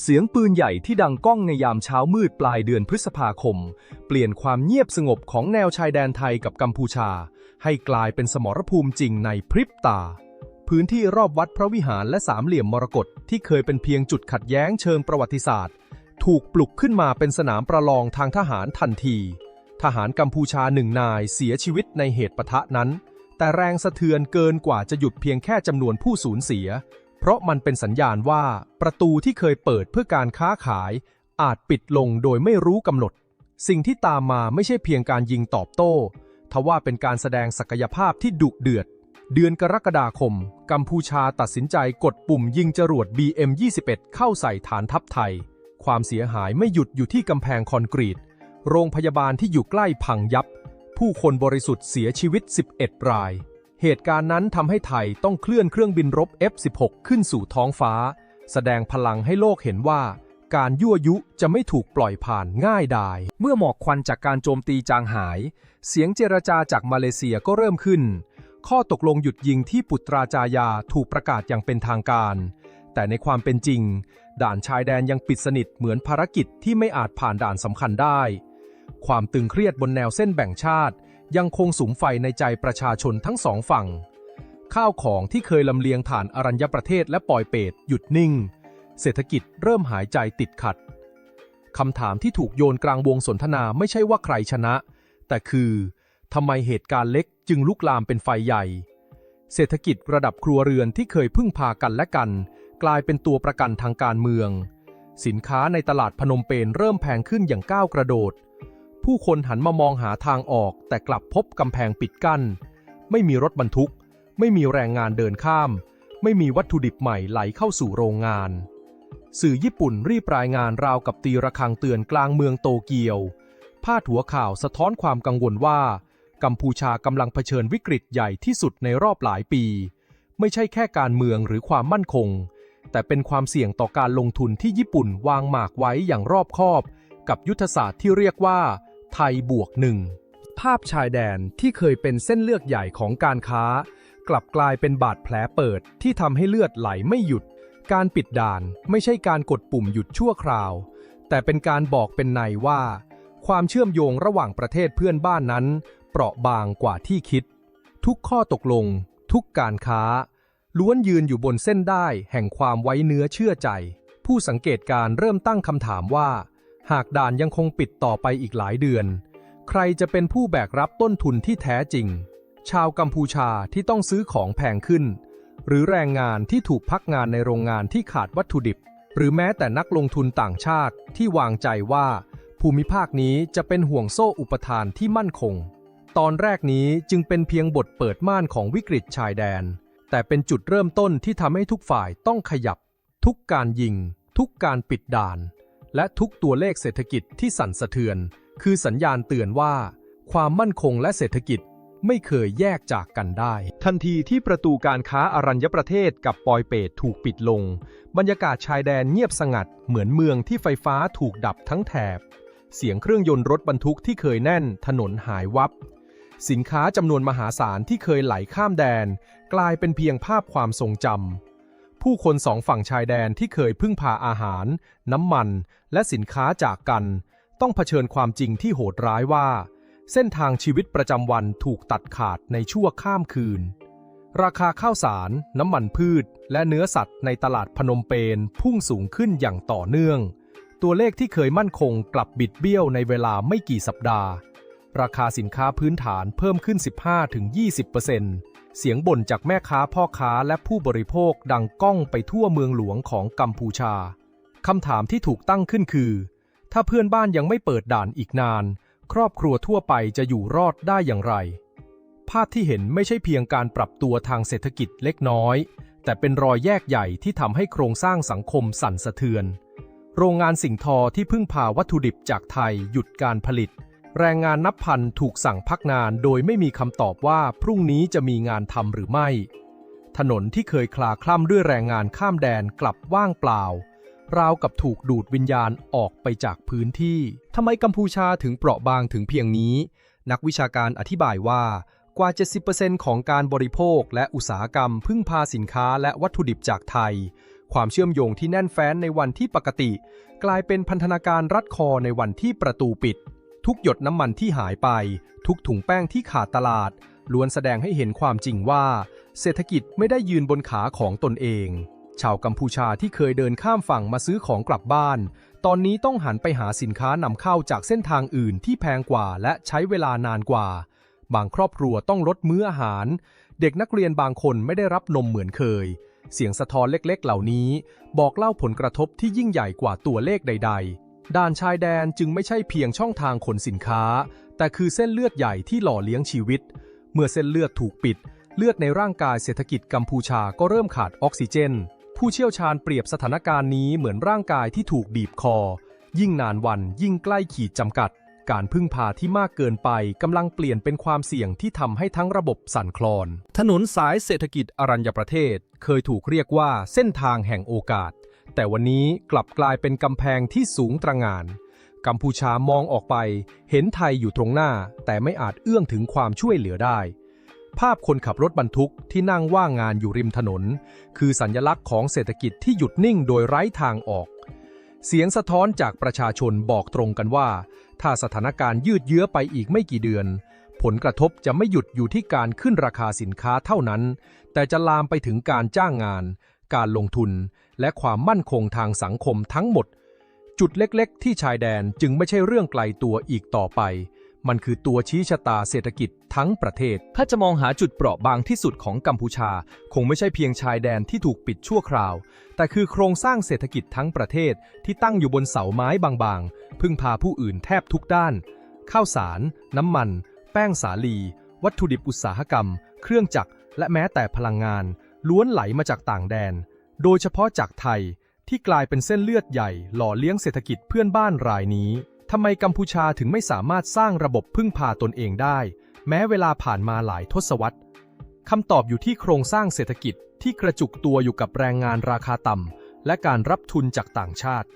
เสียงปืนใหญ่ที่ดังก้องในยามเช้ามืดปลายเดือนพฤษภาคม เปลี่ยนความเงียบสงบของแนวชายแดนไทยกับกัมพูชา ให้กลายเป็นสมรภูมิจริงในพริบตา พื้นที่รอบวัดพระวิหารและสามเหลี่ยมมรกตที่เคยเป็นเพียงจุดขัดแย้งเชิงประวัติศาสตร์ ถูกปลุกขึ้นมาเป็นสนามประลองทางทหารทันที ทหารกัมพูชาหนึ่งนายเสียชีวิตในเหตุปะทะนั้น แต่แรงสะเทือนเกินกว่าจะหยุดเพียงแค่จำนวนผู้สูญเสีย เพราะมันเป็นสัญญาณว่าประตูที่เคยเปิดเพื่อการค้าขาย อาจปิดลงโดยไม่รู้กำหนด สิ่งที่ตามมาไม่ใช่เพียงการยิงตอบโต้ ทว่าเป็นการแสดงศักยภาพที่ดุเดือด เดือนกรกฎาคม กัมพูชาตัดสินใจกดปุ่มยิงจรวด BM-21 เข้าใส่ฐานทัพไทย ความเสียหายไม่หยุดอยู่ที่กำแพงคอนกรีต โรงพยาบาลที่อยู่ใกล้พังยับ ผู้คนบริสุทธิ์เสียชีวิต 11 ราย เหตุการณ์นั้นทำให้ไทยต้องเคลื่อนเครื่องบินรบ F-16 ขึ้นสู่ท้องฟ้า แสดงพลังให้โลกเห็นว่า การยั่วยุจะไม่ถูกปล่อยผ่านง่ายดาย เมื่อหมอกควันจากการโจมตีจางหาย เสียงเจรจาจากมาเลเซียก็เริ่มขึ้น ข้อตกลงหยุดยิงที่ปุตราจายาถูกประกาศอย่างเป็นทางการ แต่ในความเป็นจริง ด่านชายแดนยังปิดสนิทเหมือนภารกิจที่ไม่อาจผ่านด่านสำคัญได้ ความตึงเครียดบนแนวเส้นแบ่งชาติ ยังคงสุมไฟในใจประชาชนทั้งสองฝั่ง ข้าวของที่เคยลำเลียงผ่านอรัญญประเทศและปอยเปตหยุดนิ่ง เศรษฐกิจเริ่มหายใจติดขัดคำถามที่ถูกโยนกลางวงสนทนาไม่ใช่ว่าใครชนะ แต่คือทำไมเหตุการณ์เล็กจึงลุกลามเป็นไฟใหญ่ เศรษฐกิจระดับครัวเรือนที่เคยพึ่งพากันและกัน กลายเป็นตัวประกันทางการเมือง สินค้าในตลาดพนมเปญเริ่มแพงขึ้นอย่างก้าวกระโดด ผู้คนหันมามองหาทางออก แต่กลับพบกำแพงปิดกั้น ไม่มีรถบรรทุก ไม่มีแรงงานเดินข้าม ไม่มีวัตถุดิบใหม่ไหลเข้าสู่โรงงาน สื่อญี่ปุ่นรีบรายงานราวกับตีระฆังเตือนกลางเมืองโตเกียว พาดหัวข่าวสะท้อนความกังวลว่า กัมพูชากำลังเผชิญวิกฤตใหญ่ที่สุดในรอบหลายปี ไม่ใช่แค่การเมืองหรือความมั่นคง แต่เป็นความเสี่ยงต่อการลงทุนที่ญี่ปุ่นวางหมากไว้อย่างรอบคอบกับยุทธศาสตร์ที่เรียกว่า ไทยบวกหนึ่งภาพชายแดนที่เคยเป็นเส้นเลือดใหญ่ของการค้า กลับกลายเป็นบาดแผลเปิดที่ทำให้เลือดไหลไม่หยุด การปิดด่านไม่ใช่การกดปุ่มหยุดชั่วคราว แต่เป็นการบอกเป็นในว่า ความเชื่อมโยงระหว่างประเทศเพื่อนบ้านนั้น เปราะบางกว่าที่คิด ทุกข้อตกลง ทุกการค้า ล้วนยืนอยู่บนเส้นได้แห่งความไว้เนื้อเชื่อใจ ผู้สังเกตการเริ่มตั้งคำถามว่า หากด่านยังคงปิดต่อไปอีกหลายเดือน ใครจะเป็นผู้แบกรับต้นทุนที่แท้จริง ชาวกัมพูชาที่ต้องซื้อของแพงขึ้น หรือแรงงานที่ถูกพักงานในโรงงานที่ขาดวัตถุดิบ หรือแม้แต่นักลงทุนต่างชาติที่วางใจว่า ภูมิภาคนี้จะเป็นห่วงโซ่อุปทานที่มั่นคง ตอนแรกนี้จึงเป็นเพียงบทเปิดม่านของวิกฤตชายแดน แต่เป็นจุดเริ่มต้นที่ทำให้ทุกฝ่ายต้องขยับ ทุกการยิง ทุกการปิดด่าน และทุกตัวเลขเศรษฐกิจที่สั่นสะเทือน คือสัญญาณเตือนว่า ความมั่นคงและเศรษฐกิจไม่เคยแยกจากกันได้ ทันทีที่ประตูการค้าอารัญญประเทศกับปอยเปตถูกปิดลง บรรยากาศชายแดนเงียบสงัด เหมือนเมืองที่ไฟฟ้าถูกดับทั้งแถบ เสียงเครื่องยนต์รถบรรทุกที่เคยแน่น ถนนหายวับ สินค้าจำนวนมหาศาลที่เคยไหลข้ามแดน กลายเป็นเพียงภาพความทรงจำ ผู้คนสองฝั่งชายแดนที่เคยพึ่งพาอาหาร น้ำมัน และสินค้าจากกัน ต้องเผชิญความจริงที่โหดร้ายว่า เส้นทางชีวิตประจำวันถูกตัดขาดในชั่วข้ามคืน ราคาข้าวสาร น้ำมันพืช และเนื้อสัตว์ในตลาดพนมเปญพุ่งสูงขึ้นอย่างต่อเนื่อง ตัวเลขที่เคยมั่นคงกลับบิดเบี้ยวในเวลาไม่กี่สัปดาห์ ราคาสินค้าพื้นฐานเพิ่มขึ้น 15-20% เสียงบ่นจากแม่ค้าพ่อค้าและผู้บริโภคดังก้องไปทั่วเมืองหลวงของกัมพูชา คำถามที่ถูกตั้งขึ้นคือ ถ้าเพื่อนบ้านยังไม่เปิดด่านอีกนาน ครอบครัวทั่วไปจะอยู่รอดได้อย่างไร ภาพที่เห็นไม่ใช่เพียงการปรับตัวทางเศรษฐกิจเล็กน้อย แต่เป็นรอยแยกใหญ่ที่ทำให้โครงสร้างสังคมสั่นสะเทือน โรงงานสิ่งทอที่พึ่งพาวัตถุดิบจากไทยหยุดการผลิต แรงงานนับพันถูกสั่งพักงานโดยไม่มีคำตอบว่าพรุ่งนี้จะมีงานทำหรือไม่ ถนนที่เคยคลาคล่ำด้วยแรงงานข้ามแดนกลับว่างเปล่า ราวกับถูกดูดวิญญาณออกไปจากพื้นที่ ทำไมกัมพูชาถึงเปราะบางถึงเพียงนี้ นักวิชาการอธิบายว่ากว่า 70%ของการบริโภคและอุตสาหกรรมพึ่งพาสินค้าและวัตถุดิบจากไทยคความเชื่อมโยงที่แน่นแฟ้นในวันที่ปกติ กลายเป็นพันธนาการรัดคอในวันที่ประตูปิด ทุกหยดน้ำมันที่หายไป ทุกถุงแป้งที่ขาดตลาด ล้วนแสดงให้เห็นความจริงว่า เศรษฐกิจไม่ได้ยืนบนขาของตนเอง ชาวกัมพูชาที่เคยเดินข้ามฝั่งมาซื้อของกลับบ้าน ตอนนี้ต้องหันไปหาสินค้านำเข้าจากเส้นทางอื่นที่แพงกว่าและใช้เวลานานกว่า บางครอบครัวต้องลดมื้ออาหาร เด็กนักเรียนบางคนไม่ได้รับนมเหมือนเคย เสียงสะท้อนเล็กๆ เหล่านี้ บอกเล่าผลกระทบที่ยิ่งใหญ่กว่าตัวเลขใด ๆ ด่านชายแดนจึงไม่ใช่เพียงช่องทางขนสินค้า แต่คือเส้นเลือดใหญ่ที่หล่อเลี้ยงชีวิต เมื่อเส้นเลือดถูกปิด เลือดในร่างกายเศรษฐกิจกัมพูชาก็เริ่มขาดออกซิเจน ผู้เชี่ยวชาญเปรียบสถานการณ์นี้เหมือนร่างกายที่ถูกบีบคอ ยิ่งนานวันยิ่งใกล้ขีดจำกัด การพึ่งพาที่มากเกินไปกำลังเปลี่ยนเป็นความเสี่ยงที่ทำให้ทั้งระบบสั่นคลอน ถนนสายเศรษฐกิจอรัญญประเทศ เคยถูกเรียกว่าเส้นทางแห่งโอกาส แต่วันนี้กลับกลายเป็นกำแพงที่สูงตระหง่าน กัมพูชามองออกไป เห็นไทยอยู่ตรงหน้า แต่ไม่อาจเอื้อมถึงความช่วยเหลือได้ ภาพคนขับรถบรรทุกที่นั่งว่างงานอยู่ริมถนน คือสัญลักษณ์ของเศรษฐกิจที่หยุดนิ่งโดยไร้ทางออก เสียงสะท้อนจากประชาชนบอกตรงกันว่า ถ้าสถานการณ์ยืดเยื้อไปอีกไม่กี่เดือน ผลกระทบจะไม่หยุดอยู่ที่การขึ้นราคาสินค้าเท่านั้น แต่จะลามไปถึงการจ้างงานการลงทุน และความมั่นคงทางสังคมทั้งหมด จุดเล็กๆ ที่ชายแดนจึงไม่ใช่เรื่องไกลตัวอีกต่อไป มันคือตัวชี้ชะตาเศรษฐกิจทั้งประเทศ ถ้าจะมองหาจุดเปราะบางที่สุดของกัมพูชา คงไม่ใช่เพียงชายแดนที่ถูกปิดชั่วคราว แต่คือโครงสร้างเศรษฐกิจทั้งประเทศที่ตั้งอยู่บนเสาไม้บางๆ พึ่งพาผู้อื่นแทบทุกด้าน ข้าวสาร น้ำมัน แป้งสาลี วัตถุดิบอุตสาหกรรม เครื่องจักรและแม้แต่พลังงานล้วนไหลมาจากต่างแดน โดยเฉพาะจากไทยที่กลายเป็นเส้นเลือดใหญ่หล่อเลี้ยงเศรษฐกิจเพื่อนบ้านรายนี้ทำไมกัมพูชาถึงไม่สามารถสร้างระบบพึ่งพาตนเองได้ แม้เวลาผ่านมาหลายทศวรรษคำตอบอยู่ที่โครงสร้างเศรษฐกิจที่กระจุกตัวอยู่กับแรงงานราคาต่ำและการรับทุนจากต่างชาติ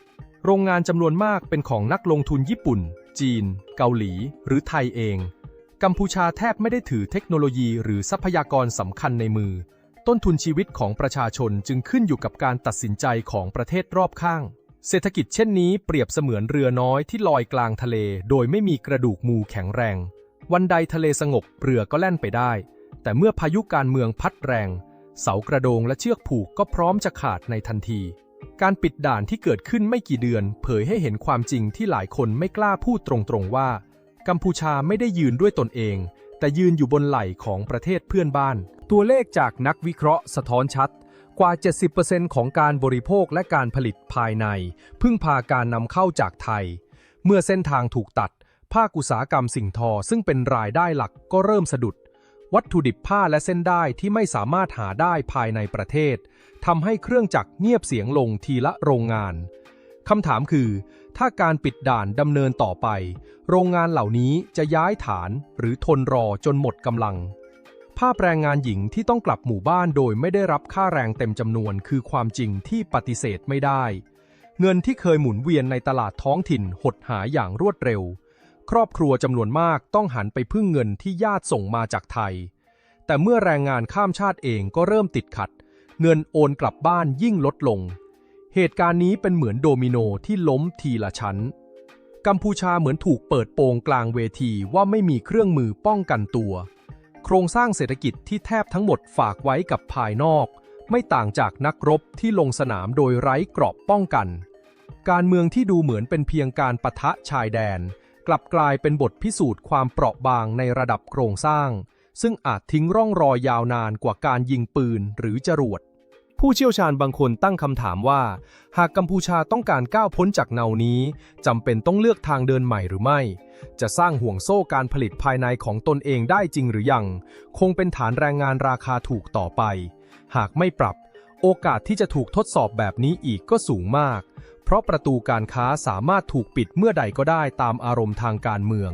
โรงงานจำนวนมากเป็นของนักลงทุนญี่ปุ่น จีน เกาหลี หรือไทยเอง กัมพูชาแทบไม่ได้ถือเทคโนโลยีหรือทรัพยากรสำคัญในมือ ต้นทุนชีวิตของประชาชนจึงขึ้นอยู่กับการตัดสินใจของประเทศรอบข้าง เศรษฐกิจเช่นนี้เปรียบเสมือนเรือน้อยที่ลอยกลางทะเล โดยไม่มีกระดูกมูแข็งแรง วันใดทะเลสงบเรือก็แล่นไปได้ แต่เมื่อพายุการเมืองพัดแรง เสากระโดงและเชือกผูกก็พร้อมจะขาดในทันที การปิดด่านที่เกิดขึ้นไม่กี่เดือน เผยให้เห็นความจริงที่หลายคนไม่กล้าพูดตรงๆว่า กัมพูชาไม่ได้ยืนด้วยตนเอง แต่ยืนอยู่บนไหล่ของประเทศเพื่อนบ้าน ตัวเลขจากนักวิเคราะห์สะท้อนชัด กว่า 70%ของการบริโภคและการผลิตภายใน พึ่งพาการนำเข้าจากไทย เมื่อเส้นทางถูกตัด ภาคอุตสาหกรรมสิ่งทอซึ่งเป็นรายได้หลักก็เริ่มสะดุด วัตถุดิบผ้าและเส้นได้ที่ไม่สามารถหาได้ภายในประเทศทำให้เครื่องจักรเงียบเสียงลงทีละโรงงานคำถามคือ ถ้าการปิดด่านดำเนินต่อไป โรงงานเหล่านี้จะย้ายฐานหรือทนรอจนหมดกำลัง ภาพแรงงานหญิงที่ต้องกลับหมู่บ้านโดยไม่ได้รับค่าแรงเต็มจำนวนคือความจริงที่ปฏิเสธไม่ได้ เงินที่เคยหมุนเวียนในตลาดท้องถิ่นหดหายอย่างรวดเร็ว ครอบครัวจำนวนมากต้องหันไปพึ่งเงินที่ญาติส่งมาจากไทย แต่เมื่อแรงงานข้ามชาติเองก็เริ่มติดขัด เงินโอนกลับบ้านยิ่งลดลง เหตุการณ์นี้เป็นเหมือนโดมิโนที่ล้มทีละชั้น กัมพูชาเหมือนถูกเปิดโปงกลางเวทีว่าไม่มีเครื่องมือป้องกันตัว โครงสร้างเศรษฐกิจที่แทบทั้งหมดฝากไว้กับภายนอก ไม่ต่างจากนักรบที่ลงสนามโดยไร้เกราะป้องกัน การเมืองที่ดูเหมือนเป็นเพียงการปะทะชายแดน กลับกลายเป็นบทพิสูจน์ความเปราะบางในระดับโครงสร้าง ซึ่งอาจทิ้งร่องรอยยาวนานกว่าการยิงปืนหรือจรวด ผู้เชี่ยวชาญบางคนตั้งคำถามว่า หากกัมพูชาต้องการก้าวพ้นจากเนานี้จำเป็นต้องเลือกทางเดินใหม่หรือไม่ จะสร้างห่วงโซ่การผลิตภายในของตนเองได้จริงหรือยัง คงเป็นฐานแรงงานราคาถูกต่อไป หากไม่ปรับ โอกาสที่จะถูกทดสอบแบบนี้อีกก็สูงมาก เพราะประตูการค้าสามารถถูกปิดเมื่อใดก็ได้ตามอารมณ์ทางการเมือง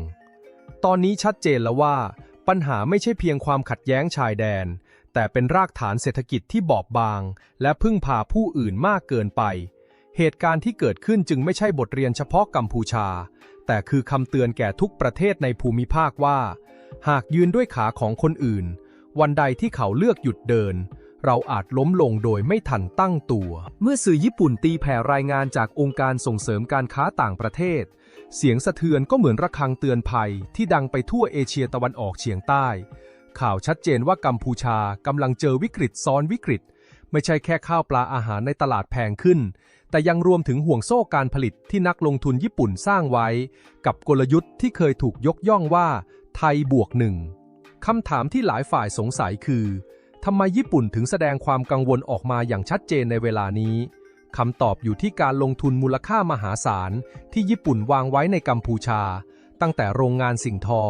ตอนนี้ชัดเจนแล้วว่าปัญหาไม่ใช่เพียงความขัดแย้งชายแดน แต่เป็นรากฐานเศรษฐกิจที่บอบบาง และพึ่งพาผู้อื่นมากเกินไป เหตุการณ์ที่เกิดขึ้นจึงไม่ใช่บทเรียนเฉพาะกัมพูชา แต่คือคำเตือนแก่ทุกประเทศในภูมิภาคว่า หากยืนด้วยขาของคนอื่น วันใดที่เขาเลือกหยุดเดิน เราอาจล้มลงโดยไม่ทันตั้งตัว เมื่อสื่อญี่ปุ่นตีแผ่รายงานจากองค์การส่งเสริมการค้าต่างประเทศ เสียงสะเทือนก็เหมือนระฆังเตือนภัยที่ดังไปทั่วเอเชียตะวันออกเฉียงใต้ ข่าวชัดเจนว่ากัมพูชากำลังเจอวิกฤตซ้อนวิกฤต ไม่ใช่แค่ข้าวปลาอาหารในตลาดแพงขึ้น แต่ยังรวมถึงห่วงโซ่การผลิตที่นักลงทุนญี่ปุ่นสร้างไว้ กับกลยุทธ์ที่เคยถูกยกย่องว่า ไทยบวกหนึ่งคำถามที่หลายฝ่ายสงสัยคือทำไมญี่ปุ่นถึงแสดงความกังวลออกมาอย่างชัดเจนในเวลานี้คำตอบอยู่ที่การลงทุนมูลค่ามหาศาล ที่ญี่ปุ่นวางไว้ในกัมพูชา ตั้งแต่โรงงานสิ่งทอ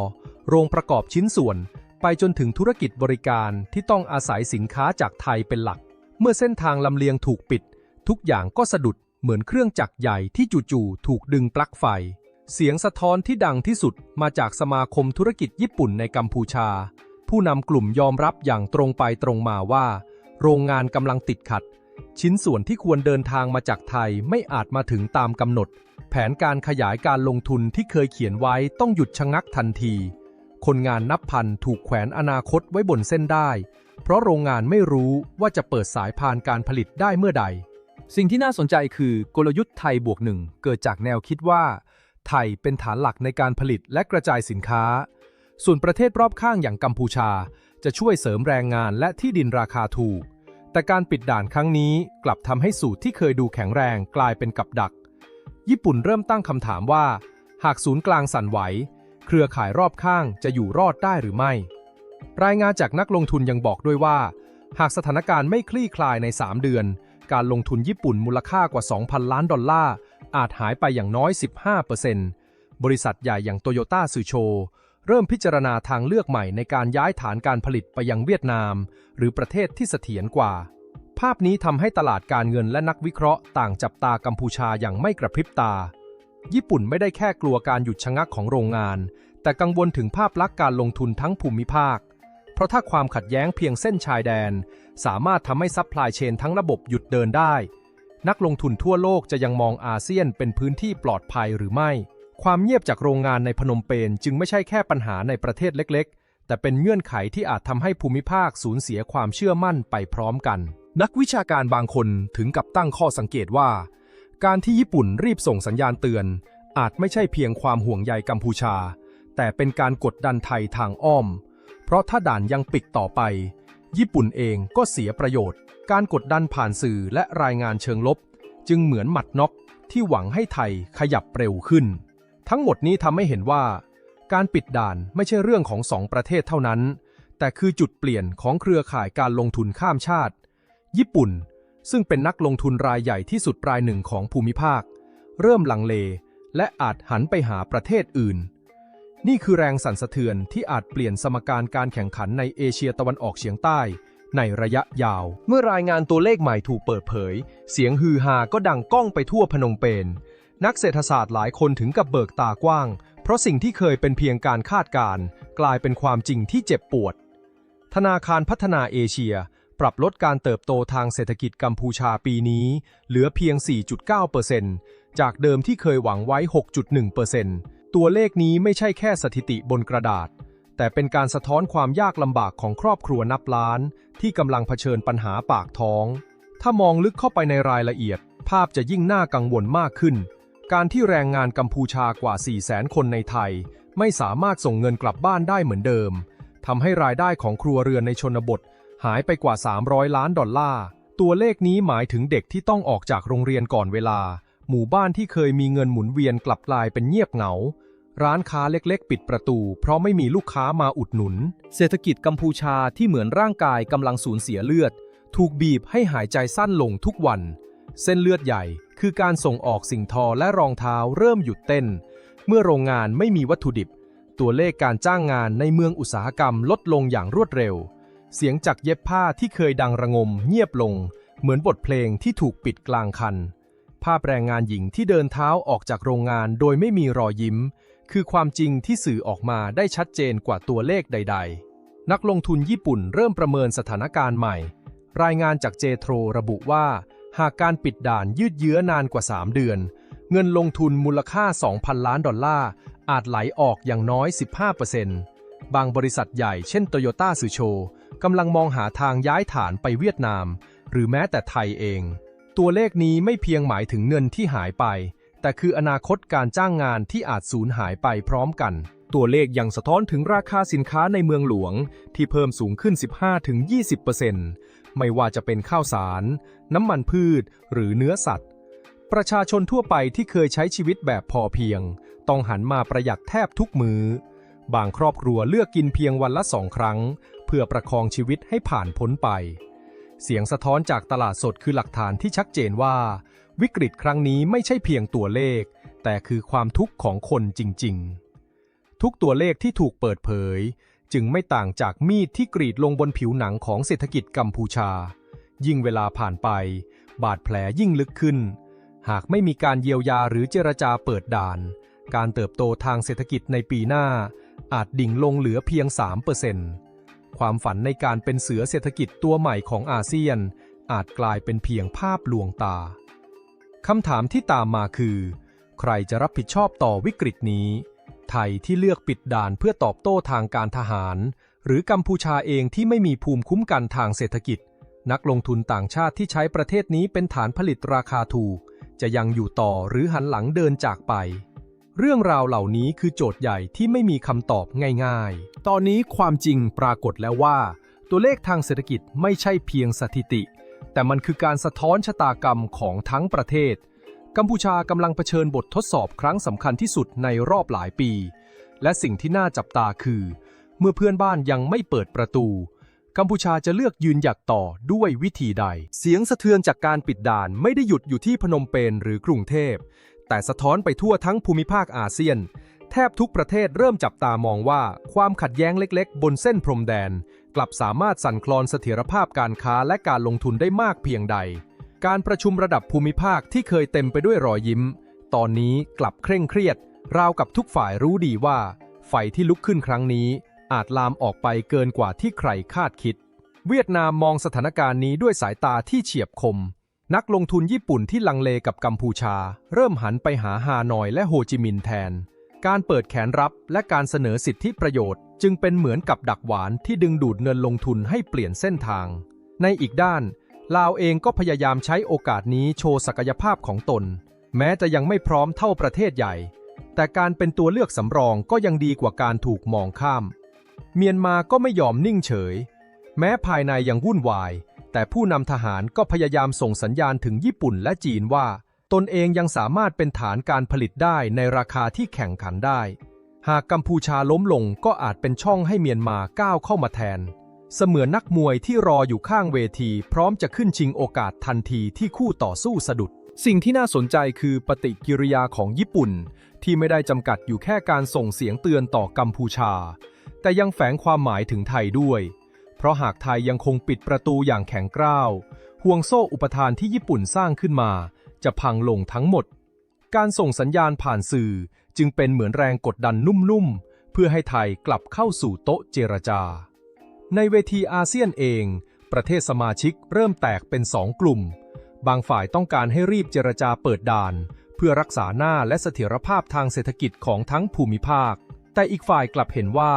โรงประกอบชิ้นส่วน ไปจนถึงธุรกิจบริการที่ต้องอาศัยสินค้าจากไทยเป็นหลัก เมื่อเส้นทางลำเลียงถูกปิด ทุกอย่างก็สะดุดเหมือนเครื่องจักรใหญ่ที่จู่ๆถูกดึงปลั๊กไฟ เสียงสะท้อนที่ดังที่สุดมาจากสมาคมธุรกิจญี่ปุ่นในกัมพูชา ผู้นำกลุ่มยอมรับอย่างตรงไปตรงมาว่า โรงงานกำลังติดขัด ชิ้นส่วนที่ควรเดินทางมาจากไทยไม่อาจมาถึงตามกำหนด แผนการขยายการลงทุนที่เคยเขียนไว้ต้องหยุดชะงักทันที คนงานนับพันถูกแขวนอนาคตไว้บนเส้นได้ เพราะโรงงานไม่รู้ว่าจะเปิดสายพานการผลิตได้เมื่อใด สิ่งที่น่าสนใจคือกลยุทธ์ไทยบวกหนึ่งเกิดจากแนวคิดว่า ไทยเป็นฐานหลักในการผลิตและกระจายสินค้า ส่วนประเทศรอบข้างอย่างกัมพูชา จะช่วยเสริมแรงงานและที่ดินราคาถูก แต่การปิดด่านครั้งนี้กลับทำให้สูตรที่เคยดูแข็งแรงกลายเป็นกับดัก ญี่ปุ่นเริ่มตั้งคำถามว่า หากศูนย์กลางสั่นไหว เครือข่ายรอบข้างจะอยู่รอดได้หรือไม่ รายงานจากนักลงทุนยังบอกด้วยว่า หากสถานการณ์ไม่คลี่คลายใน 3 เดือน การลงทุนญี่ปุ่นมูลค่ากว่า 2,000 ล้านดอลลาร์ อาจหายไปอย่างน้อย 15%บริษัทใหญ่อย่างโตโยต้าซ u โชเริ่มพิจารณาทางเลือกใหม่ในการย้ายฐานการผลิตไปยังเวียดนาม หรือประเทศที่เสถียรกว่า ภาพนี้ทำให้ตลาดการเงินและนักวิเคราะห์ต่างจับตากัมพูชาอย่างไม่กระพริบตา ญี่ปุ่นไม่ได้แค่กลัวการหยุดชะงักของโรงงาน แต่กังวลถึงภาพลักษณ์การลงทุนทั้งภูมิภาค เพราะถ้าความขัดแย้งเพียงเส้นชายแดน สามารถทำให้ซัพพลายเชนทั้งระบบหยุดเดินได้ นักลงทุนทั่วโลกจะยังมองอาเซียนเป็นพื้นที่ปลอดภัยหรือไม่ ความเงียบจากโรงงานในพนมเปญจึงไม่ใช่แค่ปัญหาในประเทศเล็ก ๆ แต่เป็นเงื่อนไขที่อาจทำให้ภูมิภาคสูญเสียความเชื่อมั่นไปพร้อมกัน นักวิชาการบางคนถึงกับตั้งข้อสังเกตว่า การที่ญี่ปุ่นรีบส่งสัญญาณเตือน อาจไม่ใช่เพียงความห่วงใยกัมพูชา แต่เป็นการกดดันไทยทางอ้อม เพราะถ้าด่านยังปิดต่อไป ญี่ปุ่นเองก็เสียประโยชน์ การกดดันผ่านสื่อและรายงานเชิงลบ จึงเหมือนหมัดน็อกที่หวังให้ไทยขยับเร็วขึ้น ทั้งหมดนี้ทำให้เห็นว่า การปิดด่านไม่ใช่เรื่องของสองประเทศเท่านั้น แต่คือจุดเปลี่ยนของเครือข่ายการลงทุนข้ามชาติ ญี่ปุ่น ซึ่งเป็นนักลงทุนรายใหญ่ที่สุดรายหนึ่งของภูมิภาค เริ่มลังเล และอาจหันไปหาประเทศอื่น นี่คือแรงสั่นสะเทือนที่อาจเปลี่ยนสมการการแข่งขันในเอเชียตะวันออกเฉียงใต้ ในระยะยาว เมื่อรายงานตัวเลขใหม่ถูกเปิดเผย เสียงฮือฮาก็ดังก้องไปทั่วพนมเปญนักเศรษฐศาสตร์หลายคนถึงกับเบิกตากว้าง เพราะสิ่งที่เคยเป็นเพียงการคาดการ กลายเป็นความจริงที่เจ็บปวด ธนาคารพัฒนาเอเชีย ปรับลดการเติบโตทางเศรษฐกิจกัมพูชาปีนี้ เหลือเพียง 4.9%จากเดิมที่เคยหวังไว้ 6.1%ตัวเลขนี้ไม่ใช่แค่สถิติบนกระดาษ แต่เป็นการสะท้อนความยากลำบากของครอบครัวนับล้าน ที่กำลังเผชิญปัญหาปากท้อง ถ้ามองลึกเข้าไปในรายละเอียด ภาพจะยิ่งน่ากังวลมากขึ้น การที่แรงงานกัมพูชากว่า 400,000 คนในไทย ไม่สามารถส่งเงินกลับบ้านได้เหมือนเดิมทำให้รายได้ของครัวเรือนในชนบท หายไปกว่า 300 ล้านดอลลาร์ ตัวเลขนี้หมายถึงเด็กที่ต้องออกจากโรงเรียนก่อนเวลา หมู่บ้านที่เคยมีเงินหมุนเวียนกลับกลายเป็นเงียบเหงา ร้านค้าเล็กๆ ปิดประตู เพราะไม่มีลูกค้ามาอุดหนุน เศรษฐกิจกัมพูชาที่เหมือนร่างกายกำลังสูญเสียเลือด ถูกบีบให้หายใจสั้นลงทุกวัน เส้นเลือดใหญ่คือการส่งออกสิ่งทอและรองเท้าเริ่มหยุดเต้น เมื่อโรงงานไม่มีวัตถุดิบ ตัวเลขการจ้างงานในเมืองอุตสาหกรรมลดลงอย่างรวดเร็ว เสียงจากเย็บผ้าที่เคยดังระงมเงียบลง เหมือนบทเพลงที่ถูกปิดกลางคัน ภาพแรงงานหญิงที่เดินเท้าออกจากโรงงานโดยไม่มีรอยยิ้ม คือความจริงที่สื่อออกมาได้ชัดเจนกว่าตัวเลขใด ๆ นักลงทุนญี่ปุ่นเริ่มประเมินสถานการณ์ใหม่ รายงานจากเจโทรระบุว่า หากการปิดด่านยืดเยื้อนานกว่า 3 เดือน เงินลงทุนมูลค่า 2,000 ล้านดอลลาร์อาจไหลออกอย่างน้อย 15%บางบริษัทใหญ่เช่นโตโยต้าซ u โช กำลังมองหาทางย้ายฐานไปเวียดนาม หรือแม้แต่ไทยเอง ตัวเลขนี้ไม่เพียงหมายถึงเงินที่หายไป แต่คืออนาคตการจ้างงานที่อาจสูญหายไปพร้อมกัน ตัวเลขยังสะท้อนถึงราคาสินค้าในเมืองหลวง ที่เพิ่มสูงขึ้น 15-20%ไม่ว่าจะเป็นข้าวสาร น้ำมันพืช หรือเนื้อสัตว์ ประชาชนทั่วไปที่เคยใช้ชีวิตแบบพอเพียง ต้องหันมาประหยัดแทบทุกมือ้อบางครอบครัวเลือกกินเพียงวันละสองครั้ง พื่อประคองชีวิตให้ผ่านพ้นไป เสียงสะท้อนจากตลาดสดคือหลักฐานที่ชัดเจนว่า วิกฤตครั้งนี้ไม่ใช่เพียงตัวเลข แต่คือความทุกข์ของคนจริง ๆ ทุกตัวเลขที่ถูกเปิดเผย จึงไม่ต่างจากมีดที่กรีดลงบนผิวหนังของเศรษฐกิจกัมพูชา ยิ่งเวลาผ่านไป บาดแผลยิ่งลึกขึ้น หากไม่มีการเยียวยาหรือเจรจาเปิดด่าน การเติบโตทางเศรษฐกิจในปีหน้าอาจดิ่งลงเหลือเพียง 3% ความฝันในการเป็นเสือเศรษฐกิจตัวใหม่ของอาเซียน อาจกลายเป็นเพียงภาพลวงตา คำถามที่ตามมาคือ ใครจะรับผิดชอบต่อวิกฤตนี้ ไทยที่เลือกปิดด่านเพื่อตอบโต้ทางการทหาร หรือกัมพูชาเองที่ไม่มีภูมิคุ้มกันทางเศรษฐกิจ นักลงทุนต่างชาติที่ใช้ประเทศนี้เป็นฐานผลิตราคาถูก จะยังอยู่ต่อหรือหันหลังเดินจากไป เรื่องราวเหล่านี้คือโจทย์ใหญ่ที่ไม่มีคำตอบง่ายๆ ตอนนี้ความจริงปรากฏแล้วว่า ตัวเลขทางเศรษฐกิจไม่ใช่เพียงสถิติ แต่มันคือการสะท้อนชะตากรรมของทั้งประเทศ กัมพูชากำลังเผชิญบททดสอบครั้งสำคัญที่สุดในรอบหลายปี และสิ่งที่น่าจับตาคือ เมื่อเพื่อนบ้านยังไม่เปิดประตู กัมพูชาจะเลือกยืนหยัดต่อด้วยวิธีใด เสียงสะเทือนจากการปิดด่านไม่ได้หยุดอยู่ที่พนมเปญหรือกรุงเทพ แต่สะท้อนไปทั่วทั้งภูมิภาคอาเซียน แทบทุกประเทศเริ่มจับตามองว่าความขัดแย้งเล็กๆ บนเส้นพรมแดน กลับสามารถสั่นคลอนเสถียรภาพการค้าและการลงทุนได้มากเพียงใด การประชุมระดับภูมิภาคที่เคยเต็มไปด้วยรอยยิ้ม ตอนนี้กลับเคร่งเครียด ราวกับทุกฝ่ายรู้ดีว่า ไฟที่ลุกขึ้นครั้งนี้ อาจลามออกไปเกินกว่าที่ใครคาดคิด เวียดนามมองสถานการณ์นี้ด้วยสายตาที่เฉียบคม นักลงทุนญี่ปุ่นที่ลังเลกับกัมพูชา เริ่มหันไปหาฮานอยและโฮจิมินห์แทน การเปิดแขนรับและการเสนอสิทธิประโยชน์ จึงเป็นเหมือนกับดักหวานที่ดึงดูดเงินลงทุนให้เปลี่ยนเส้นทาง ในอีกด้าน ลาวเองก็พยายามใช้โอกาสนี้โชว์ศักยภาพของตน แม้จะยังไม่พร้อมเท่าประเทศใหญ่ แต่การเป็นตัวเลือกสำรองก็ยังดีกว่าการถูกมองข้าม เมียนมาก็ไม่ยอมนิ่งเฉย แม้ภายในยังวุ่นวาย แต่ผู้นำทหารก็พยายามส่งสัญญาณถึงญี่ปุ่นและจีนว่า ตนเองยังสามารถเป็นฐานการผลิตได้ในราคาที่แข่งขันได้ หากกัมพูชาล้มลงก็อาจเป็นช่องให้เมียนมาก้าวเข้ามาแทน เสมือนนักมวยที่รออยู่ข้างเวที พร้อมจะขึ้นชิงโอกาสทันทีที่คู่ต่อสู้สะดุด สิ่งที่น่าสนใจคือปฏิกิริยาของญี่ปุ่น ที่ไม่ได้จำกัดอยู่แค่การส่งเสียงเตือนต่อกัมพูชา แต่ยังแฝงความหมายถึงไทยด้วย เพราะหากไทยยังคงปิดประตูอย่างแข็งกร้าว ห่วงโซ่อุปทานที่ญี่ปุ่นสร้างขึ้นมา จะพังลงทั้งหมด การส่งสัญญาณผ่านสื่อจึงเป็นเหมือนแรงกดดันนุ่มๆ เพื่อให้ไทยกลับเข้าสู่โต๊ะเจรจา ในเวทีอาเซียนเอง ประเทศสมาชิกเริ่มแตกเป็นสองกลุ่ม บางฝ่ายต้องการให้รีบเจรจาเปิดด่าน เพื่อรักษาหน้าและเสถียรภาพทางเศรษฐกิจของทั้งภูมิภาค แต่อีกฝ่ายกลับเห็นว่า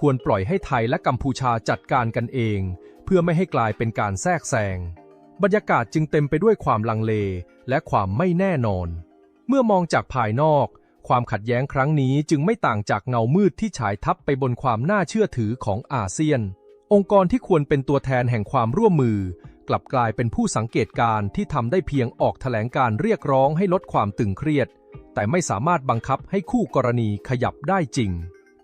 ควรปล่อยให้ไทยและกัมพูชาจัดการกันเอง เพื่อไม่ให้กลายเป็นการแทรกแซง บรรยากาศจึงเต็มไปด้วยความลังเล และความไม่แน่นอน เมื่อมองจากภายนอก ความขัดแย้งครั้งนี้จึงไม่ต่างจากเงามืดที่ฉายทับไปบนความน่าเชื่อถือของอาเซียน องค์กรที่ควรเป็นตัวแทนแห่งความร่วมมือ กลับกลายเป็นผู้สังเกตการณ์ที่ทำได้เพียงออกแถลงการเรียกร้องให้ลดความตึงเครียด แต่ไม่สามารถบังคับให้คู่กรณีขยับได้จริง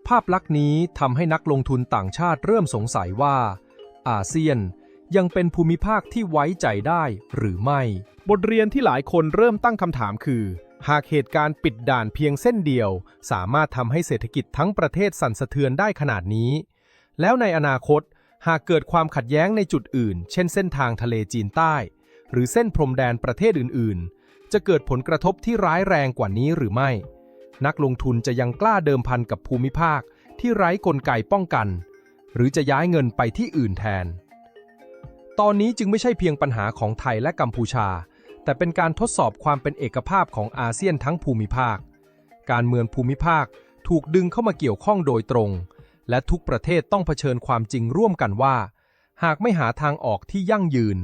ภาพลักษณ์นี้ทำให้นักลงทุนต่างชาติเริ่มสงสัยว่า อาเซียนยังเป็นภูมิภาคที่ไว้ใจได้หรือไม่ บทเรียนที่หลายคนเริ่มตั้งคำถามคือ หากเหตุการณ์ปิดด่านเพียงเส้นเดียว สามารถทำให้เศรษฐกิจทั้งประเทศสั่นสะเทือนได้ขนาดนี้ แล้วในอนาคต หากเกิดความขัดแย้งในจุดอื่น เช่นเส้นทางทะเลจีนใต้ หรือเส้นพรมแดนประเทศอื่น ๆ จะเกิดผลกระทบที่ร้ายแรงกว่านี้หรือไม่ นักลงทุนจะยังกล้าเดิมพันกับภูมิภาคที่ไร้กลไกป้องกัน หรือจะย้ายเงินไปที่อื่นแทน ตอนนี้จึงไม่ใช่เพียงปัญหาของไทยและกัมพูชา แต่เป็นการทดสอบความเป็นเอกภาพของอาเซียนทั้งภูมิภาค การเมืองภูมิภาคถูกดึงเข้ามาเกี่ยวข้องโดยตรง และทุกประเทศต้องเผชิญความจริงร่วมกันว่า หากไม่หาทางออกที่ยั่งยืน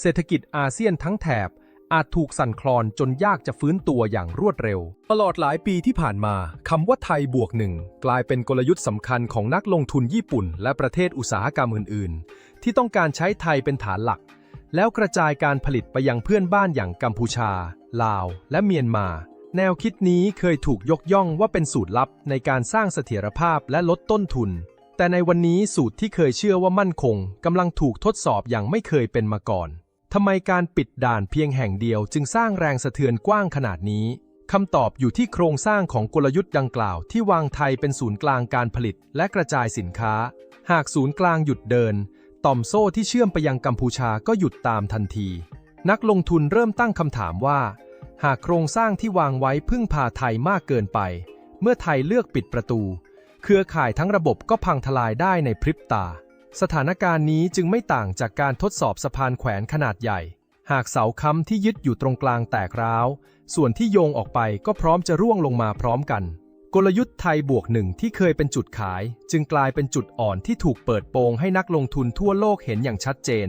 เศรษฐกิจอาเซียนทั้งแถบ อาจถูกสั่นคลอนจนยากจะฟื้นตัวอย่างรวดเร็ว ตลอดหลายปีที่ผ่านมาคำว่าไทยบวกหนึ่งกลายเป็นกลยุทธ์สำคัญของนักลงทุนญี่ปุ่น และประเทศอุตสาหกรรมอื่น ๆ ที่ต้องการใช้ไทยเป็นฐานหลัก แล้วกระจายการผลิตไปยังเพื่อนบ้านอย่างกัมพูชา ลาว และเมียนมา แนวคิดนี้เคยถูกยกย่องว่าเป็นสูตรลับในการสร้างเสถียรภาพและลดต้นทุน แต่ในวันนี้สูตรที่เคยเชื่อว่ามั่นคงกำลังถูกทดสอบอย่างไม่เคยเป็นมาก่อน ทำไมการปิดด่านเพียงแห่งเดียวจึงสร้างแรงสะเทือนกว้างขนาดนี้คำตอบอยู่ที่โครงสร้างของกลยุทธ์ดังกล่าว ที่วางไทยเป็นศูนย์กลางการผลิตและกระจายสินค้า หากศูนย์กลางหยุดเดิน ต่อมโซ่ที่เชื่อมไปยังกัมพูชาก็หยุดตามทันที นักลงทุนเริ่มตั้งคำถามว่า หากโครงสร้างที่วางไว้พึ่งพาไทยมากเกินไป เมื่อไทยเลือกปิดประตู เครือข่ายทั้งระบบก็พังทลายได้ในพริบตา สถานการณ์นี้จึงไม่ต่างจากการทดสอบสะพานแขวนขนาดใหญ่ หากเสาค้ำที่ยึดอยู่ตรงกลางแตกร้าว ส่วนที่โยงออกไปก็พร้อมจะร่วงลงมาพร้อมกัน กลยุทธ์ไทยบวกหนึ่งที่เคยเป็นจุดขาย จึงกลายเป็นจุดอ่อนที่ถูกเปิดโปงให้นักลงทุนทั่วโลกเห็นอย่างชัดเจน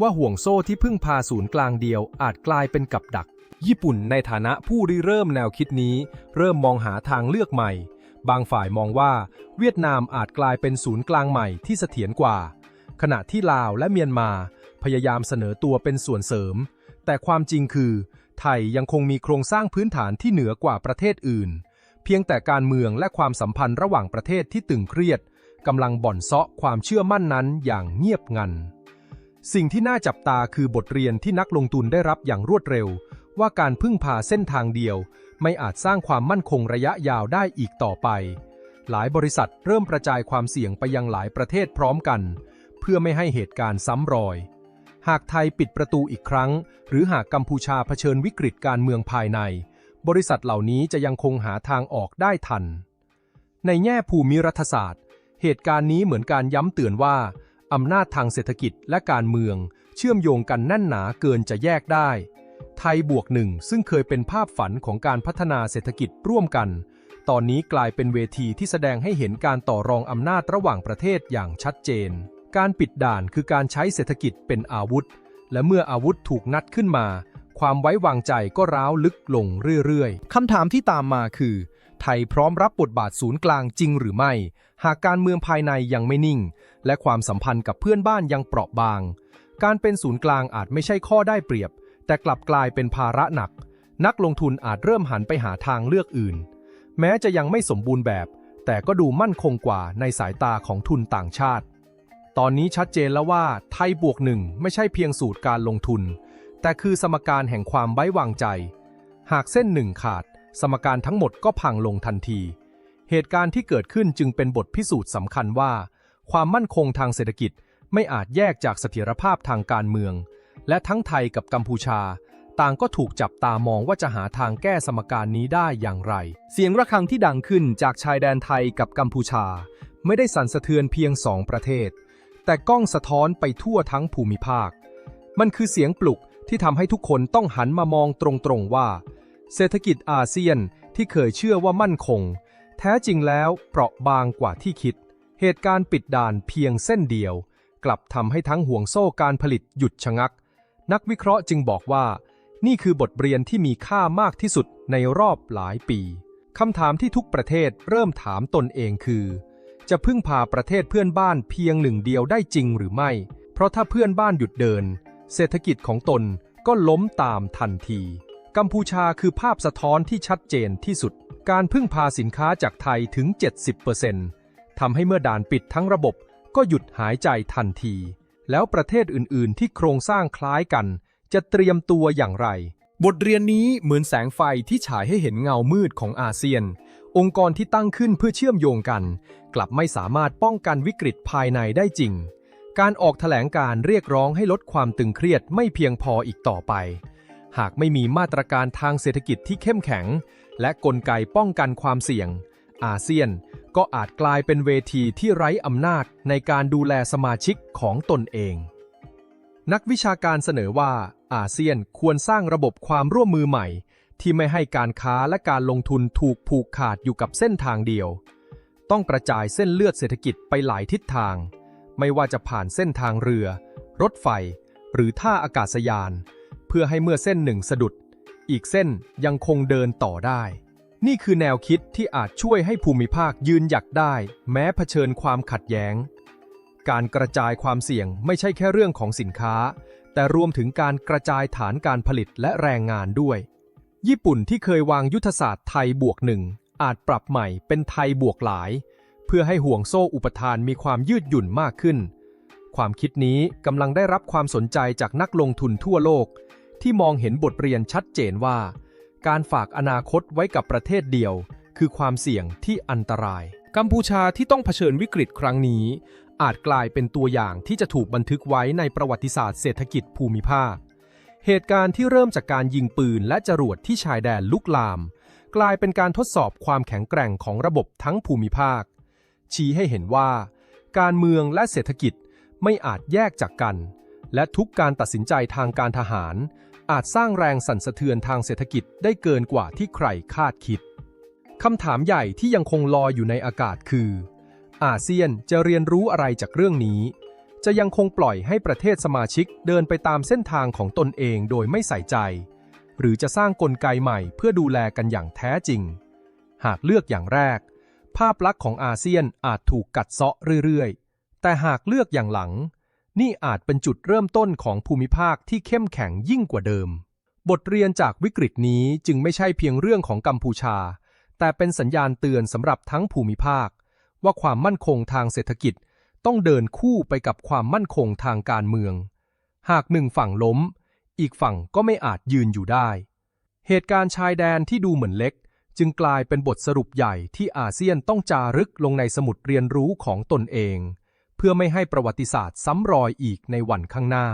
ว่าห่วงโซ่ที่พึ่งพาศูนย์กลางเดียวอาจกลายเป็นกับดัก ญี่ปุ่นในฐานะผู้ริเริ่มแนวคิดนี้ เริ่มมองหาทางเลือกใหม่ บางฝ่ายมองว่าเวียดนามอาจกลายเป็นศูนย์กลางใหม่ที่เสถียรกว่า ขณะที่ลาวและเมียนมา พยายามเสนอตัวเป็นส่วนเสริม แต่ความจริงคือ ไทยยังคงมีโครงสร้างพื้นฐานที่เหนือกว่าประเทศอื่น เพียงแต่การเมืองและความสัมพันธ์ระหว่างประเทศที่ตึงเครียดกำลังบ่อนเซาะความเชื่อมั่นนั้นอย่างเงียบงัน สิ่งที่น่าจับตาคือบทเรียนที่นักลงทุนได้รับอย่างรวดเร็ว ว่าการพึ่งพาเส้นทางเดียว ไม่อาจสร้างความมั่นคงระยะยาวได้อีกต่อไป หลายบริษัทเริ่มกระจายความเสี่ยงไปยังหลายประเทศพร้อมกัน เพื่อไม่ให้เหตุการณ์ซ้ำรอย หากไทยปิดประตูอีกครั้ง หรือหากกัมพูชาเผชิญวิกฤตการเมืองภายใน บริษัทเหล่านี้จะยังคงหาทางออกได้ทัน ในแง่ภูมิรัฐศาสตร์ เหตุการณ์นี้เหมือนการย้ำเตือนว่าอำนาจทางเศรษฐกิจและการเมือง เชื่อมโยงกันแน่นหนาเกินจะแยกได้ ไทยบวกหนึ่งซึ่งเคยเป็นภาพฝันของการพัฒนาเศรษฐกิจร่วมกัน ตอนนี้กลายเป็นเวทีที่แสดงให้เห็นการต่อรองอำนาจระหว่างประเทศอย่างชัดเจน การปิดด่านคือการใช้เศรษฐกิจเป็นอาวุธ และเมื่ออาวุธถูกนัดขึ้นมา ความไว้วางใจก็ร้าวลึกลงเรื่อยๆคำถามที่ตามมาคือ ไทยพร้อมรับบทบาทศูนย์กลางจริงหรือไม่ หากการเมืองภายในยังไม่นิ่ง และความสัมพันธ์กับเพื่อนบ้านยังเปราะบาง การเป็นศูนย์กลางอาจไม่ใช่ข้อได้เปรียบ แต่กลับกลายเป็นภาระหนัก นักลงทุนอาจเริ่มหันไปหาทางเลือกอื่น แม้จะยังไม่สมบูรณ์แบบ แต่ก็ดูมั่นคงกว่าในสายตาของทุนต่างชาติ ตอนนี้ชัดเจนแล้วว่าไทยบวกหนึ่งไม่ใช่เพียงสูตรการลงทุน แต่คือสมการแห่งความไว้วางใจ หากเส้นหนึ่งขาด สมการทั้งหมดก็พังลงทันที เหตุการณ์ที่เกิดขึ้นจึงเป็นบทพิสูจน์สำคัญว่า ความมั่นคงทางเศรษฐกิจไม่อาจแยกจากเสถียรภาพทางการเมือง และทั้งไทยกับกัมพูชา ต่างก็ถูกจับตามองว่าจะหาทางแก้สมการนี้ได้อย่างไร เสียงระฆังที่ดังขึ้นจากชายแดนไทยกับกัมพูชา ไม่ได้สั่นสะเทือนเพียงสองประเทศ แต่ก้องสะท้อนไปทั่วทั้งภูมิภาค มันคือเสียงปลุกที่ทำให้ทุกคนต้องหันมามองตรงๆว่า เศรษฐกิจอาเซียนที่เคยเชื่อว่ามั่นคง แท้จริงแล้วเปราะบางกว่าที่คิด เหตุการณ์ปิดด่านเพียงเส้นเดียว กลับทำให้ทั้งห่วงโซ่การผลิตหยุดชะงัก นักวิเคราะห์จึงบอกว่า นี่คือบทเรียนที่มีค่ามากที่สุดในรอบหลายปีคำถามที่ทุกประเทศเริ่มถามตนเองคือ จะพึ่งพาประเทศเพื่อนบ้านเพียงหนึ่งเดียวได้จริงหรือไม่ เพราะถ้าเพื่อนบ้านหยุดเดิน เศรษฐกิจของตนก็ล้มตามทันที กัมพูชาคือภาพสะท้อนที่ชัดเจนที่สุด การพึ่งพาสินค้าจากไทยถึง 70%ทำให้เมื่อด่านปิดทั้งระบบก็หยุดหายใจทันที แล้วประเทศอื่นๆ ที่โครงสร้างคล้ายกัน จะเตรียมตัวอย่างไร บทเรียนนี้เหมือนแสงไฟที่ฉายให้เห็นเงามืดของอาเซียน องค์กรที่ตั้งขึ้นเพื่อเชื่อมโยงกัน กลับไม่สามารถป้องกันวิกฤตภายในได้จริง การออกแถลงการเรียกร้องให้ลดความตึงเครียดไม่เพียงพออีกต่อไป หากไม่มีมาตรการทางเศรษฐกิจที่เข้มแข็ง และกลไกป้องกันความเสี่ยง อาเซียน ก็อาจกลายเป็นเวทีที่ไร้อำนาจในการดูแลสมาชิกของตนเอง นักวิชาการเสนอว่าอาเซียนควรสร้างระบบความร่วมมือใหม่ ที่ไม่ให้การค้าและการลงทุนถูกผูกขาดอยู่กับเส้นทางเดียว ต้องกระจายเส้นเลือดเศรษฐกิจไปหลายทิศทาง ไม่ว่าจะผ่านเส้นทางเรือ รถไฟ หรือท่าอากาศยาน เพื่อให้เมื่อเส้นหนึ่งสะดุด อีกเส้นยังคงเดินต่อได้ นี่คือแนวคิดที่อาจช่วยให้ภูมิภาคยืนหยักได้ แม้เผชิญความขัดแย้ง การกระจายความเสี่ยงไม่ใช่แค่เรื่องของสินค้า แต่รวมถึงการกระจายฐานการผลิตและแรงงานด้วย ญี่ปุ่นที่เคยวางยุทธศาสตร์ไทยบวกหนึ่งอาจปรับใหม่เป็นไทยบวกหลาย เพื่อให้ห่วงโซ่อุปทานมีความยืดหยุ่นมากขึ้น ความคิดนี้กำลังได้รับความสนใจจากนักลงทุนทั่วโลก ที่มองเห็นบทเรียนชัดเจนว่า การฝากอนาคตไว้กับประเทศเดียว คือความเสี่ยงที่อันตราย กัมพูชาที่ต้องเผชิญวิกฤตครั้งนี้ อาจกลายเป็นตัวอย่างที่จะถูกบันทึกไว้ในประวัติศาสตร์เศรษฐกิจภูมิภาค เหตุการณ์ที่เริ่มจากการยิงปืนและจรวดที่ชายแดนลุกลาม กลายเป็นการทดสอบความแข็งแกร่งของระบบทั้งภูมิภาค ชี้ให้เห็นว่า การเมืองและเศรษฐกิจไม่อาจแยกจากกัน และทุกการตัดสินใจทางการทหาร อาจสร้างแรงสั่นสะเทือนทางเศรษฐกิจได้เกินกว่าที่ใครคาดคิดคำถามใหญ่ที่ยังคงลอยอยู่ในอากาศคือ อาเซียนจะเรียนรู้อะไรจากเรื่องนี้ จะยังคงปล่อยให้ประเทศสมาชิกเดินไปตามเส้นทางของตนเองโดยไม่ใส่ใจ หรือจะสร้างกลไกใหม่เพื่อดูแลกันอย่างแท้จริง หากเลือกอย่างแรก ภาพลักษณ์ของอาเซียนอาจถูกกัดเซาะเรื่อยๆ แต่หากเลือกอย่างหลัง นี่อาจเป็นจุดเริ่มต้นของภูมิภาคที่เข้มแข็งยิ่งกว่าเดิม บทเรียนจากวิกฤตนี้จึงไม่ใช่เพียงเรื่องของกัมพูชา แต่เป็นสัญญาณเตือนสำหรับทั้งภูมิภาค ว่าความมั่นคงทางเศรษฐกิจต้องเดินคู่ไปกับความมั่นคงทางการเมือง หากหนึ่งฝั่งล้ม อีกฝั่งก็ไม่อาจยืนอยู่ได้ เหตุการณ์ชายแดนที่ดูเหมือนเล็ก จึงกลายเป็นบทสรุปใหญ่ที่อาเซียนต้องจารึกลงในสมุดเรียนรู้ของตนเอง เพื่อไม่ให้ประวัติศาสตร์ซ้ำรอยอีกในวันข้างหน้า